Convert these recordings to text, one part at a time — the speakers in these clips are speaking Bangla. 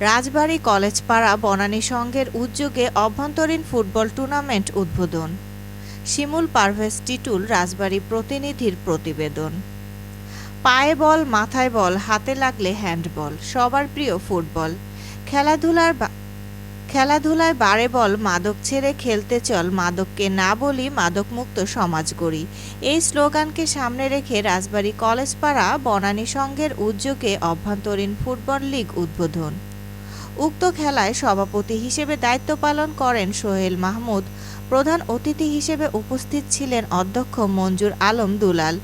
রাজবাড়ী কলেজপাড়া বনানী সংঘের উদ্যোগে অভ্যন্তরীণ ফুটবল টুর্নামেন্ট উদ্বোধন। শিমুল পারভেজ টিটুল রাজবাড়ী প্রতিনিধির প্রতিবেদন। পায়ে বল, মাথায় বল, হাতে লাগলে হ্যান্ডবল, সবার প্রিয় ফুটবল। খেলাধুলার খেলাধুলায় বারে বল, মাদক ছেড়ে খেলতে চল, মাদককে না বলি মাদকমুক্ত সমাজ গড়ি। এই স্লোগানকে সামনে রেখে রাজবাড়ী কলেজপাড়া বনানী সংঘের উদ্যোগে অভ্যন্তরীণ ফুটবল লীগ উদ্বোধন। উক্ত খেলায় সভাপতি হিসেবে দায়িত্ব পালন করেন সোহেল মাহমুদ। প্রধান অতিথি হিসেবে উপস্থিত ছিলেন অধ্যক্ষ মঞ্জুর আলম দুলাল।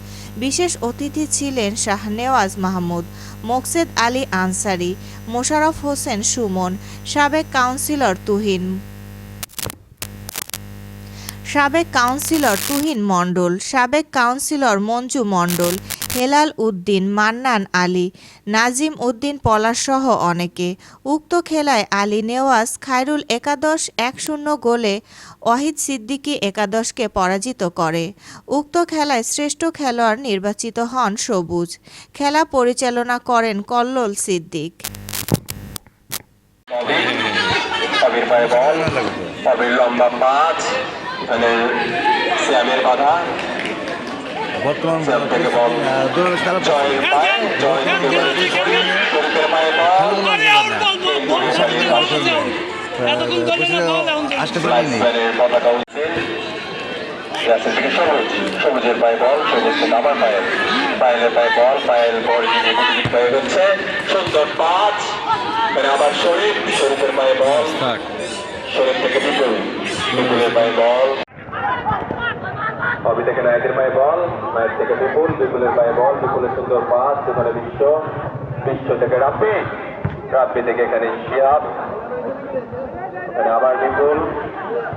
বিশেষ অতিথি ছিলেন শাহনেওয়াজ মাহমুদ, মোকসেদ আলী আনসারি মোশাররফ হোসেন সুমন, সাবেক কাউন্সিলর তুহিন সাবেক কাউন্সিলর তুহিন মণ্ডল, সাবেক কাউন্সিলর মঞ্জু মণ্ডল হেলাল উদ্দিন, মান্নান আলী, নাজিম উদ্দিন পলাশসহ অনেকে। উক্ত খেলায় আলী নেওয়াজ খায়রুল একাদশ এক শূন্য গোলে, ওয়াহিদ সিদ্দিকী একাদশকে পরাজিত করে। উক্ত খেলায় শ্রেষ্ঠ খেলোয়াড় নির্বাচিত হন সবুজ। খেলা পরিচালনা করেন কল্লোল সিদ্দিক। লম্বা পাঁচ শ্যামের বাধা। বর্তমান পায়ে পায়ে। আসতে পারেনি। সবুজের পায়ে বল সবুজ থেকে আবার পায়েল পায়েলের পায়ে বল পায়েল বল হয়ে গেছে। সুন্দর পাঁচ। আবার শরীফ শরীফের পায়ে বল। শরীফ থেকে বিপুল বিপুলের পায়ে বল। অবি থেকে নায়কের পায়ে বল, নায়ক থেকে বিপুল, বিপুলের পায়ে বল, বিপুলের সুন্দর পাস সেখানে বিশ্ব বিশ্ব থেকে রাব্বি রাব্বি থেকে এখানে শিয়াব এখানে আবার বিপুল,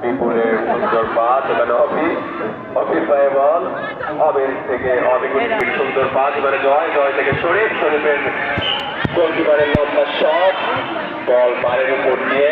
বিপুলের সুন্দর পাস, এখানে অবি, অবির পায়ে বল, অবির থেকে অবির সুন্দর পাস, এবারে জয় জয় থেকে শরীফ, শরীফের গোলকিপারের লম্বা শট বল পায়ের উপর দিয়ে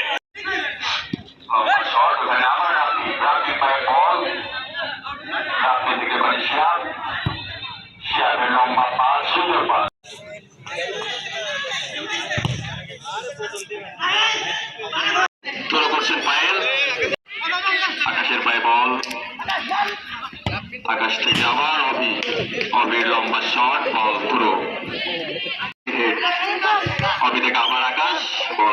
আকাশ যাওয়ার অভি অবিলম্ব লম্বা শট বল পুরো অভি থেকে আবার আকাশ, বল।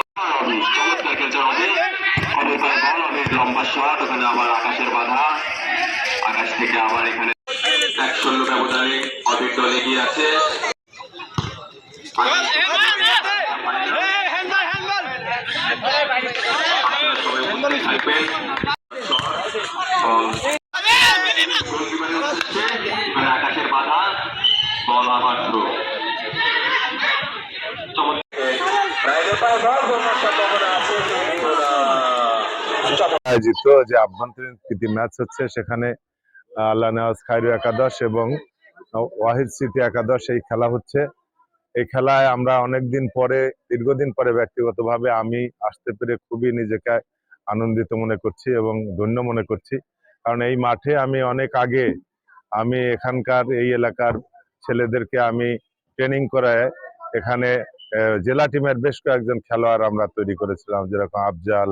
লম্বা শট ওখানে আবার আকাশের বাধা। আকাশ থেকে আবার এখানে এক ব্যবধানে অভির দল এগিয়ে আছে আপনারা সবাই উপস্থিত থাকবেন বল গোলকিপারের উদ্দেশ্যে এখানে আকাশের বাধা বল আবার থ্রো আয়োজিত যে আভ্যন্তরীণ প্রীতি ম্যাচ হচ্ছে, সেখানে আল্লাহ নেওয়াজ খায়রু একাদশ এবং ওয়াহিদ স্মৃতি একাদশ এই খেলা হচ্ছে। এই খেলায় আমরা অনেকদিন পরে, দীর্ঘদিন পরে ব্যক্তিগতভাবে আমি আসতে পেরে খুবই নিজেকে আনন্দিত মনে করছি এবং ধন্য মনে করছি। কারণ এই মাঠে আমি অনেক আগে আমি এখানকার এই এলাকার ছেলেদেরকে আমি ট্রেনিং করায়, এখানে জেলা টিমের বেশ কয়েকজন খেলোয়াড় আমরা তৈরি করেছিলাম, যেরকম আফজাল,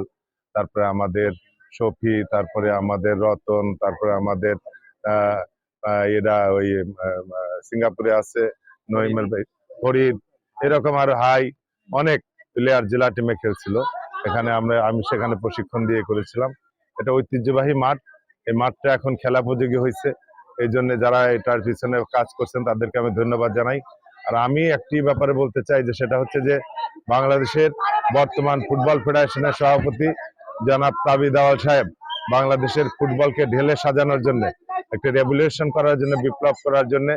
তারপরে আমাদের শফি তারপরে আমাদের রতন, তারপরে আমাদের এরা ওই সিঙ্গাপুরে আছে নইমেল ভাই, ফরিদ, এরকম আর হাই, অনেক প্লেয়ার জেলা টিমে খেলছিল। এখানে আমরা, আমি সেখানে প্রশিক্ষণ দিয়ে করেছিলাম। এটা ঐতিহ্যবাহী মাঠ, এই মাঠটা এখন খেলা উপযোগী হয়েছে এই জন্য যারা এটার পিছনে কাজ করছেন, তাদেরকে আমি ধন্যবাদ জানাই। আর আমি একটি ব্যাপারে বলতে চাই যে, সেটা হচ্ছে যে, বাংলাদেশের বর্তমান ফুটবল ফেডারেশনের সভাপতি জনাব তাবিদ আওয়াল সাহেব, বাংলাদেশের ফুটবলকে ঢেলে সাজানোর জন্য, একটা রেভলিউশন করার জন্য, বিপ্লব করার জন্য,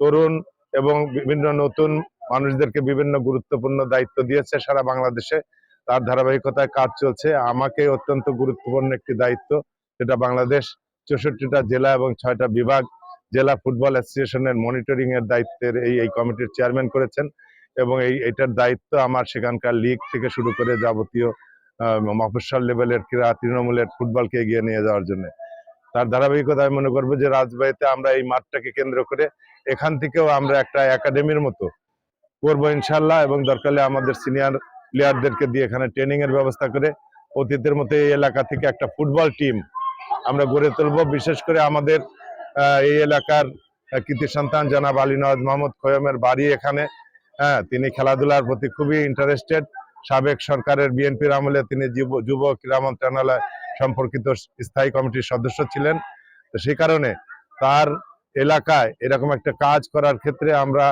তরুণ এবং বিভিন্ন নতুন মানুষদেরকে বিভিন্ন গুরুত্বপূর্ণ দায়িত্ব দিয়েছে সারা বাংলাদেশে। তার ধারাবাহিকতায় কাজ চলছে। আমাকে অত্যন্ত গুরুত্বপূর্ণ একটি দায়িত্ব যেটা বাংলাদেশ চৌষট্টিটা জেলা এবং ছয়টা বিভাগ, জেলা ফুটবল অ্যাসোসিয়েশনের মনিটরিং এর দায়িত্বের এই এই কমিটির চেয়ারম্যান করেছেন এবং এই, এটার দায়িত্ব আমার সেখানকার লিগ থেকে শুরু করে যাবতীয় মফস্বল লেভেলের ক্রীড়া, তৃণমূলের ফুটবলকে এগিয়ে নিয়ে যাওয়ার জন্য। তার ধারাবাহিকতা আমি মনে করব যে রাজবাড়িতে আমরা এই মাঠটাকে কেন্দ্র করে এখান থেকেও আমরা একটা একাডেমির মতো করব ইনশাল্লাহ এবং দরকার আমাদের সিনিয়র প্লেয়ারদেরকে দিয়ে এখানে ট্রেনিং এর ব্যবস্থা করে অতীতের মতো এই এলাকা থেকে একটা ফুটবল টিম আমরা গড়ে তুলবো। বিশেষ করে আমাদের এই এলাকার কৃতি সন্তান জনাব আলী নওয়াজ মোহাম্মদ খোয়মের বাড়ি এখানে। হ্যাঁ তিনি খেলাধুলার প্রতি খুবই ইন্টারেস্টেড সাবেক সরকারের বিএনপির আমলে তিনি যুব ক্রীড়া মন্ত্রণালয় সম্পর্কিত স্থায়ী কমিটির সদস্য ছিলেন। তো সেই কারণে তার এলাকায় এরকম একটা কাজ করার ক্ষেত্রে আমরা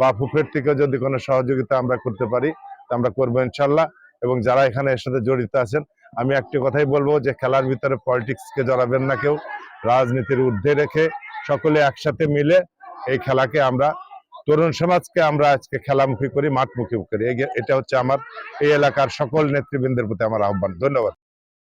বা ফুফের থেকে যদি কোনো সহযোগিতা আমরা করতে পারি, তা আমরা করব ইনশাল্লাহ। এবং যারা এখানে এর সাথে জড়িত আছেন, আমি একটি কথাই বলব যে খেলার ভিতরে পলিটিক্সকে জড়াবেন না কেউ। রাজনীতির ঊর্ধ্বে রেখে সকলে একসাথে মিলে এই খেলাকে আমরা তরুণ সমাজকে আমরা আজকে খেলামুখী করি, মাঠমুখী করি। এটা হচ্ছে আমার, এই এলাকার সকল নেতৃবৃন্দের প্রতি আমার আহ্বান। ধন্যবাদ।